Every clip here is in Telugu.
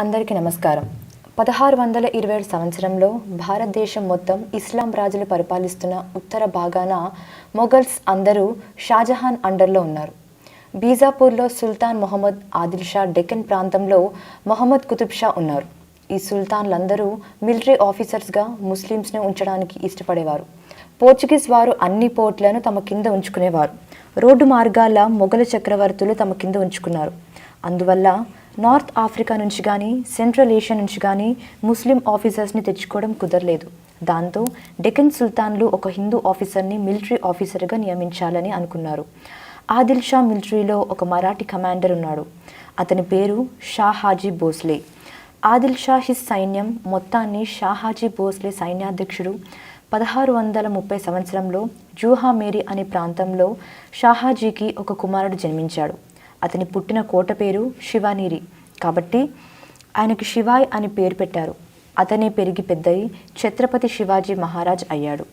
అందరికీ నమస్కారం. పదహారు వందల ఇరవై ఏడు సంవత్సరంలో భారతదేశం మొత్తం ఇస్లాం రాజులు పరిపాలిస్తున్న ఉత్తర భాగాన మొఘల్స్ అందరూ షాజహాన్ అండర్లో ఉన్నారు. బీజాపూర్లో సుల్తాన్ మొహమ్మద్ ఆదిల్ షా డెక్కన్ ప్రాంతంలో మొహమ్మద్ కుతుబ్ షా ఉన్నారు. ఈ సుల్తాన్లందరూ మిలిటరీ ఆఫీసర్స్గా ముస్లిమ్స్ను ఉంచడానికి ఇష్టపడేవారు. పోర్చుగీస్ వారు అన్ని పోర్ట్లను తమ కింద ఉంచుకునేవారు. రోడ్డు మార్గాల మొఘల చక్రవర్తులు తమ కింద ఉంచుకున్నారు. అందువల్ల నార్త్ ఆఫ్రికా నుంచి కానీ సెంట్రల్ ఏషియా నుంచి కానీ ముస్లిం ఆఫీసర్స్ని తెచ్చుకోవడం కుదరలేదు. దాంతో డెక్కన్ సుల్తాన్లు ఒక హిందూ ఆఫీసర్ని మిలిటరీ ఆఫీసర్గా నియమించాలని అనుకున్నారు. ఆదిల్ షా మిలిటరీలో ఒక మరాఠీ కమాండర్ ఉన్నాడు. అతని పేరు షా హాజీ భోస్లే. ఆదిల్ షా హిస్ సైన్యం మొత్తాన్ని షాహాజీ భోస్లే సైన్యాధ్యక్షుడు పదహారు వందల ముప్పై సంవత్సరంలో జూహా మేరీ అనే ప్రాంతంలో షాహాజీకి ఒక కుమారుడు జన్మించాడు. అతని పుట్టిన కోట పేరు శివానీరి. కాబట్టి ఆయనకి శివాయ్ అని పేరు పెట్టారు. అతనే పెరిగి పెద్దయి ఛత్రపతి శివాజీ మహారాజ్ అయ్యాడు.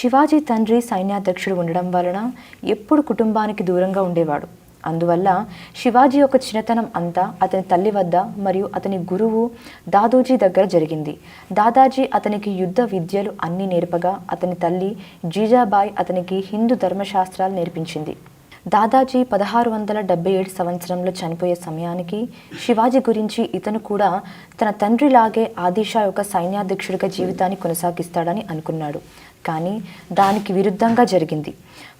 శివాజీ తండ్రి సైన్యాధ్యక్షుడు ఉండడం వలన ఎప్పుడు కుటుంబానికి దూరంగా ఉండేవాడు. అందువల్ల శివాజీ యొక్క చిన్నతనం అంతా అతని తల్లి వద్ద మరియు అతని గురువు దాదోజీ దగ్గర జరిగింది. దాదాజీ అతనికి యుద్ధ విద్యలు అన్నీ నేర్పగా అతని తల్లి జీజాబాయ్ అతనికి హిందూ ధర్మశాస్త్రాలు నేర్పించింది. దాదాజీ పదహారు వందల డెబ్బై ఏడు సంవత్సరంలో చనిపోయే సమయానికి శివాజీ గురించి ఇతను కూడా తన తండ్రిలాగే ఆదిషా యొక్క సైన్యాధ్యక్షుడిగా జీవితాన్ని కొనసాగిస్తాడని అనుకున్నాడు. కానీ దానికి విరుద్ధంగా జరిగింది.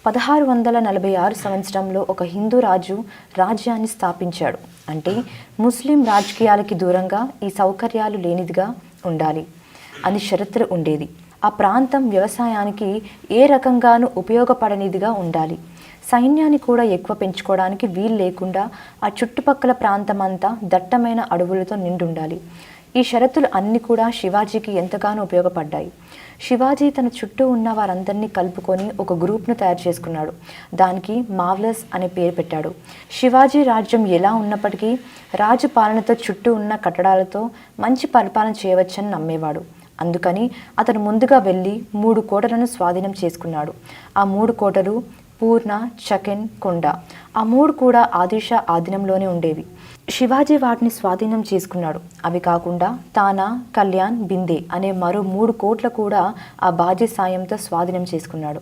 పదహారు వందల నలభై ఆరు సంవత్సరంలో ఒక హిందూ రాజు రాజ్యాన్ని స్థాపించాడు. అంటే ముస్లిం రాజకీయాలకి దూరంగా ఈ సౌకర్యాలు లేనిదిగా ఉండాలి. అని షరతులు ఉండేది. ఆ ప్రాంతం వ్యవసాయానికి ఏ రకంగానూ ఉపయోగపడనిదిగా ఉండాలి. సైన్యాన్ని కూడా ఎక్కువ పెంచుకోవడానికి వీలు లేకుండా ఆ చుట్టుపక్కల ప్రాంతమంతా దట్టమైన అడవులతో నిండుండాలి. ఈ షరతులు అన్నీ కూడా శివాజీకి ఎంతగానో ఉపయోగపడ్డాయి. శివాజీ తన చుట్టూ ఉన్న వారందరినీ కలుపుకొని ఒక గ్రూప్ను తయారు చేసుకున్నాడు. దానికి మావ్లస్ అనే పేరు పెట్టాడు. శివాజీ రాజ్యం ఎలా ఉన్నప్పటికీ రాజు పాలనతో చుట్టూ ఉన్న కట్టడాలతో మంచి పరిపాలన చేయవచ్చని నమ్మేవాడు. అందుకని అతను ముందుగా వెళ్ళి మూడు కోటలను స్వాధీనం చేసుకున్నాడు. ఆ మూడు కోటలు పూర్ణ చకెన్ కొండ. ఆ మూడు కూడా ఆదిషా ఆధీనంలోనే ఉండేవి. శివాజీ వాటిని స్వాధీనం చేసుకున్నాడు. అవి కాకుండా తానా కళ్యాణ్ బిందే అనే మరో మూడు కోట్ల కూడా ఆ బాజీ సాయంతో స్వాధీనం చేసుకున్నాడు.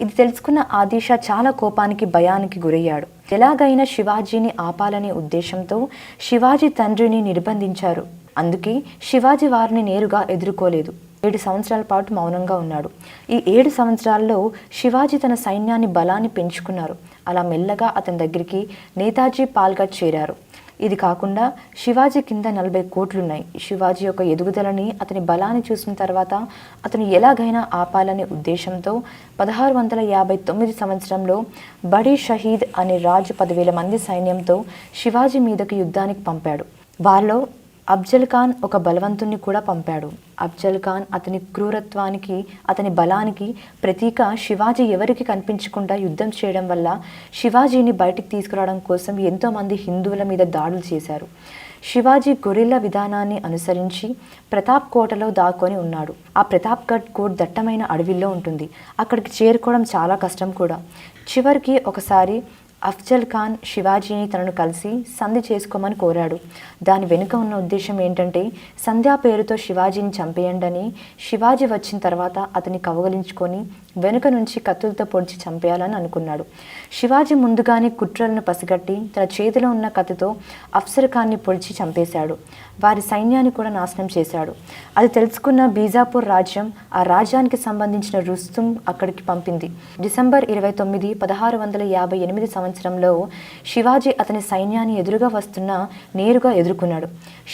ఇది తెలుసుకున్న ఆదిషా చాలా కోపానికి భయానికి గురయ్యాడు. ఎలాగైనా శివాజీని ఆపాలనే ఉద్దేశంతో శివాజీ తండ్రిని నిర్బంధించారు. అందుకే శివాజీ వారిని నేరుగా ఎదుర్కోలేదు. ఏడు సంవత్సరాల పాటు మౌనంగా ఉన్నాడు. ఈ ఏడు సంవత్సరాల్లో శివాజీ తన సైన్యాన్ని బలాన్ని పెంచుకున్నారు. అలా మెల్లగా అతని దగ్గరికి నేతాజీ పాల్గట్ చేరారు. ఇది కాకుండా శివాజీ కింద నలభై కోట్లున్నాయి. శివాజీ యొక్క ఎదుగుదలని అతని బలాన్ని చూసిన తర్వాత అతను ఎలాగైనా ఆపాలనే ఉద్దేశంతో పదహారు వందల యాభై తొమ్మిది సంవత్సరంలో బడీ షహీద్ అనే రాజు పదివేల మంది సైన్యంతో శివాజీ మీదకు యుద్ధానికి పంపాడు. వారిలో అఫ్జల్ ఖాన్ ఒక బలవంతుణ్ణి కూడా పంపాడు. అఫ్జల్ ఖాన్ అతని క్రూరత్వానికి అతని బలానికి ప్రతీక శివాజీ ఎవరికి కనిపించకుండా యుద్ధం చేయడం వల్ల శివాజీని బయటికి తీసుకురావడం కోసం ఎంతోమంది హిందువుల మీద దాడులు చేశారు. శివాజీ గొరిల్లా విధానాన్ని అనుసరించి ప్రతాప్ కోటలో దాక్కొని ఉన్నాడు. ఆ ప్రతాప్గఢ్ కోట్ దట్టమైన అడవిలో ఉంటుంది. అక్కడికి చేరుకోవడం చాలా కష్టం కూడా. చివరికి ఒకసారి అఫ్జల్ ఖాన్ శివాజీని తనను కలిసి సంధి చేసుకోమని కోరాడు. దాని వెనుక ఉన్న ఉద్దేశం ఏంటంటే సంధ్యా పేరుతో శివాజీని చంపేయండి అని శివాజీ వచ్చిన తర్వాత అతన్ని కవగలించుకొని వెనుక నుంచి కత్తులతో పొడిచి చంపేయాలని అనుకున్నాడు. శివాజీ ముందుగానే కుట్రలను పసిగట్టి తన చేతిలో ఉన్న కత్తితో అఫ్సర్ ఖాన్ని పొడిచి చంపేశాడు. వారి సైన్యాన్ని కూడా నాశనం చేశాడు. అది తెలుసుకున్న బీజాపూర్ రాజ్యం ఆ రాజ్యానికి సంబంధించిన రుస్తుం అక్కడికి పంపింది. డిసెంబర్ ఇరవై తొమ్మిది పదహారు వందల యాభై ఎనిమిది సంవత్సరం సంవత్సరంలో శివాజీ అతని సైన్యాన్ని ఎదురుగా వస్తున్న నేరుగా ఎదుర్కొన్నాడు.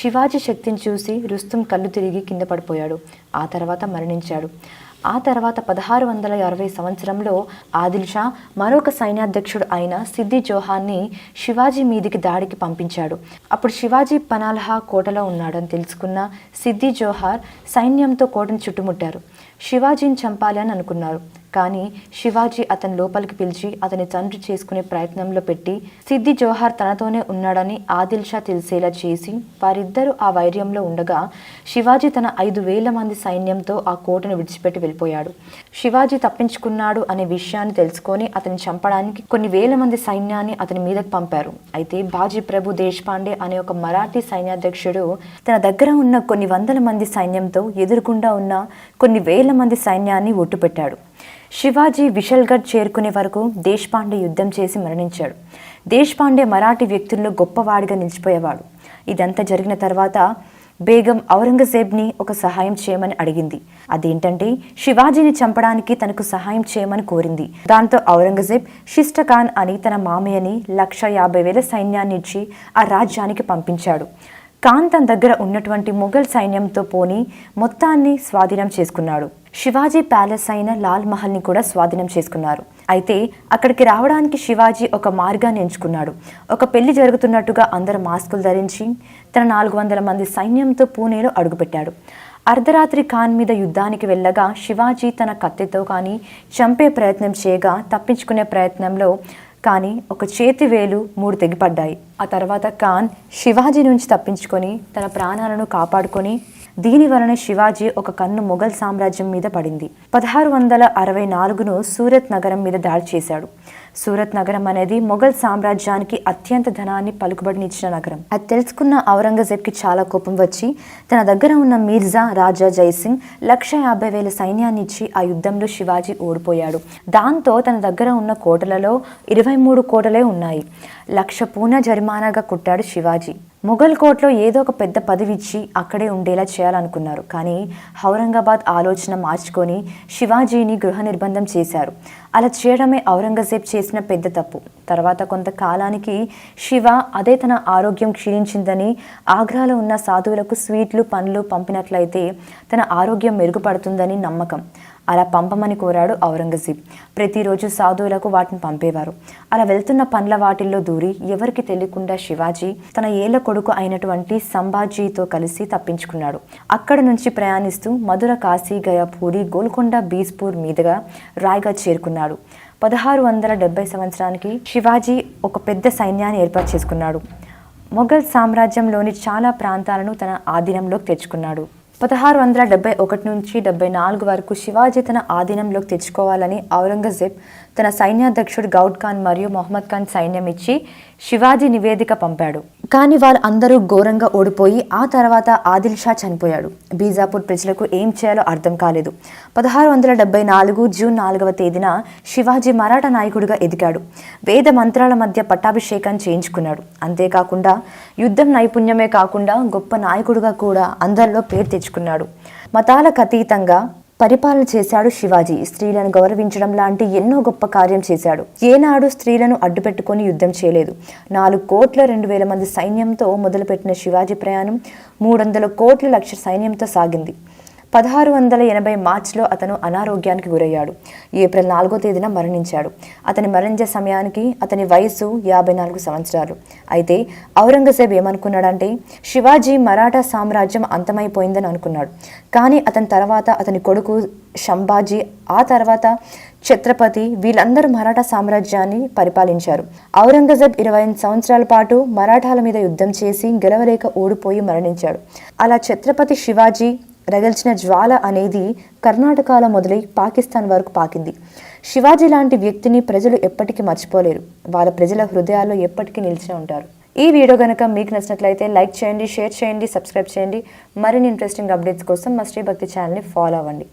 శివాజీ శక్తిని చూసి రుస్తుం కళ్ళు తిరిగి కింద పడిపోయాడు. ఆ తర్వాత మరణించాడు. ఆ తర్వాత పదహారు వందల అరవై సంవత్సరంలో ఆదిల్ షా మరొక సైన్యాధ్యక్షుడు అయిన సిద్ది జోహాన్ని శివాజీ మీదికి దాడికి పంపించాడు. అప్పుడు శివాజీ పనాల్హా కోటలో ఉన్నాడని తెలుసుకున్న సిద్ది జోహార్ సైన్యంతో కోటను చుట్టుముట్టారు. శివాజీని చంపాలి అని అనుకున్నారు. కానీ శివాజీ అతని లోపలికి పిలిచి అతని తండ్రి చేసుకునే ప్రయత్నంలో పెట్టి సిద్ధి జోహార్ తనతోనే ఉన్నాడని ఆదిల్ షా తెలిసేలా చేసి వారిద్దరూ ఆ వైర్యంలో ఉండగా శివాజీ తన ఐదు వేల మంది సైన్యంతో ఆ కోటను విడిచిపెట్టి వెళ్ళిపోయాడు. శివాజీ తప్పించుకున్నాడు అనే విషయాన్ని తెలుసుకొని అతన్ని చంపడానికి కొన్ని వేల మంది సైన్యాన్ని అతని మీదకు పంపారు. అయితే బాజీ ప్రభు దేశపాండే అనే ఒక మరాఠీ సైన్యాధ్యక్షుడు తన దగ్గర ఉన్న కొన్ని వందల మంది సైన్యంతో ఎదురుగుండా ఉన్న కొన్ని వేల మంది సైన్యాన్ని ఒట్టుపెట్టాడు శివాజీ విశల్గఢ్ చేరుకునే వరకు దేశపాండే యుద్ధం చేసి మరణించాడు. దేశపాండే మరాఠీ వ్యక్తుల్లో గొప్పవాడిగా నిలిచిపోయేవాడు. ఇదంతా జరిగిన తర్వాత బేగం ఔరంగజేబ్ని ఒక సహాయం చేయమని అడిగింది. అదేంటంటే శివాజీని చంపడానికి తనకు సహాయం చేయమని కోరింది. దాంతో ఔరంగజేబ్ షిష్టఖాన్ అని తన మామయ్యని లక్ష యాభై వేల సైన్యాన్ని ఇచ్చి ఆ రాజ్యానికి పంపించాడు. కాంతన్ తన దగ్గర ఉన్నటువంటి మొఘల్ సైన్యంతో పోని మొత్తాన్ని స్వాధీనం చేసుకున్నాడు. శివాజీ ప్యాలెస్ అయిన లాల్ మహల్ని కూడా స్వాధీనం చేసుకున్నారు. అయితే అక్కడికి రావడానికి శివాజీ ఒక మార్గాన్ని ఎంచుకున్నాడు. ఒక పెళ్ళి జరుగుతున్నట్టుగా అందరు మాస్కులు ధరించి తన నాలుగు వందల మంది సైన్యంతో పూణేలో అడుగుపెట్టాడు. అర్ధరాత్రి ఖాన్ మీద యుద్ధానికి వెళ్ళగా శివాజీ తన కత్తితో కానీ చంపే ప్రయత్నం చేయగా తప్పించుకునే ప్రయత్నంలో కానీ ఒక చేతి వేలు మూడు తెగిపడ్డాయి. ఆ తర్వాత ఖాన్ శివాజీ నుంచి తప్పించుకొని తన ప్రాణాలను కాపాడుకొని దీని వలన శివాజీ ఒక కన్ను మొఘల్ సామ్రాజ్యం మీద పడింది. పదహారు వందల అరవై నాలుగును సూరత్ నగరం మీద దాడి చేశాడు. సూరత్ నగరం అనేది మొఘల్ సామ్రాజ్యానికి అత్యంత ధనాన్ని పలుకుబడినిచ్చిన నగరం. అది తెలుసుకున్న ఔరంగజేబ్కి చాలా కోపం వచ్చి తన దగ్గర ఉన్న మీర్జా రాజా జైసింగ్ లక్ష యాభై వేల సైన్యాన్ని ఇచ్చి ఆ యుద్ధంలో శివాజీ ఓడిపోయాడు. దాంతో తన దగ్గర ఉన్న కోటలలో ఇరవై మూడు కోటలే ఉన్నాయి. లక్ష పూన జరిమానాగా కుట్టాడు శివాజీ. మొఘల్ కోట్లో ఏదో ఒక పెద్ద పదవిచ్చి అక్కడే ఉండేలా చేయాలనుకున్నారు. కానీ ఔరంగాబాద్ ఆలోచన మార్చుకొని శివాజీని గృహ నిర్బంధం చేశారు. అలా చేయడమే ఔరంగజేబ్ చేసిన పెద్ద తప్పు. తర్వాత కొంతకాలానికి శివ అదే తన ఆరోగ్యం క్షీణించిందని ఆగ్రాలో ఉన్న సాధువులకు స్వీట్లు పండ్లు పంపినట్లయితే తన ఆరోగ్యం మెరుగుపడుతుందని నమ్మకం. అలా పంపమని కోరాడు ఔరంగజేబ్. ప్రతిరోజు సాధువులకు వాటిని పంపేవారు. అలా వెళ్తున్న పండ్ల వాటిల్లో దూరి ఎవరికి తెలియకుండా శివాజీ తన ఏళ్ళ కొడుకు అయినటువంటి సంభాజీతో కలిసి తప్పించుకున్నాడు. అక్కడ నుంచి ప్రయాణిస్తూ మధుర కాశీ గయ పూరి గోల్కొండ బీస్పూర్ మీదుగా రాయ్గా చేరుకున్నాడు. పదహారు వందల డెబ్బై సంవత్సరానికి శివాజీ ఒక పెద్ద సైన్యాన్ని ఏర్పాటు చేసుకున్నాడు. మొఘల్ సామ్రాజ్యంలోని చాలా ప్రాంతాలను తన ఆధీనంలోకి తెచ్చుకున్నాడు. పదహారు వందల డెబ్బై ఒకటి నుంచి డెబ్బై నాలుగు వరకు శివాజీ తన ఆధీనంలోకి తెచ్చుకోవాలని ఔరంగజేబ్ తన సైన్యాధ్యక్షుడు గౌడ్ ఖాన్ మరియు మొహమ్మద్ ఖాన్ సైన్యం ఇచ్చి శివాజీ నివేదిక పంపాడు. కానీ వాళ్ళందరూ ఘోరంగా ఓడిపోయి ఆ తర్వాత ఆదిల్ షా చనిపోయాడు. బీజాపూర్ ప్రజలకు ఏం చేయాలో అర్థం కాలేదు. పదహారు వందల డెబ్బై నాలుగు జూన్ నాలుగవ తేదీన శివాజీ మరాఠా నాయకుడిగా ఎదిగాడు. వేద మంత్రాల మధ్య పట్టాభిషేకం చేయించుకున్నాడు. అంతేకాకుండా యుద్ధం నైపుణ్యమే కాకుండా గొప్ప నాయకుడిగా కూడా అందరిలో పేరు తెచ్చుకున్నాడు. మతాలకు అతీతంగా పరిపాలన చేశాడు శివాజీ. స్త్రీలను గౌరవించడం లాంటి ఎన్నో గొప్ప కార్యం చేశాడు. ఏనాడు స్త్రీలను అడ్డుపెట్టుకుని యుద్ధం చేయలేదు. నాలుగు కోట్ల రెండు వేల మంది సైన్యంతో మొదలుపెట్టిన శివాజీ ప్రయాణం మూడు వందల కోట్ల లక్ష సైన్యంతో సాగింది. పదహారు వందల ఎనభై మార్చిలో అతను అనారోగ్యానికి గురయ్యాడు. ఏప్రిల్ నాలుగో తేదీన మరణించాడు. అతని మరణించే సమయానికి అతని వయసు యాభై నాలుగు సంవత్సరాలు. అయితే ఔరంగజేబ్ ఏమనుకున్నాడంటే శివాజీ మరాఠా సామ్రాజ్యం అంతమైపోయిందని అనుకున్నాడు. కానీ అతని తర్వాత అతని కొడుకు శంభాజీ ఆ తర్వాత ఛత్రపతి వీళ్ళందరూ మరాఠా సామ్రాజ్యాన్ని పరిపాలించారు. ఔరంగజేబ్ ఇరవై ఐదు సంవత్సరాల పాటు మరాఠాల మీద యుద్ధం చేసి గెలవలేక ఓడిపోయి మరణించాడు. అలా ఛత్రపతి శివాజీ రగిల్చిన జ్వాల అనేది కర్ణాటకలో మొదలై పాకిస్తాన్ వరకు పాకింది. శివాజీ లాంటి వ్యక్తిని ప్రజలు ఎప్పటికీ మర్చిపోలేరు. వాళ్ళ ప్రజల హృదయాల్లో ఎప్పటికీ నిలిచి ఉంటారు. ఈ వీడియో కనుక మీకు నచ్చినట్లయితే లైక్ చేయండి షేర్ చేయండి సబ్స్క్రైబ్ చేయండి. మరిన్ని ఇంట్రెస్టింగ్ అప్డేట్స్ కోసం మా శ్రీభక్తి ఛానల్ని ఫాలో అవ్వండి.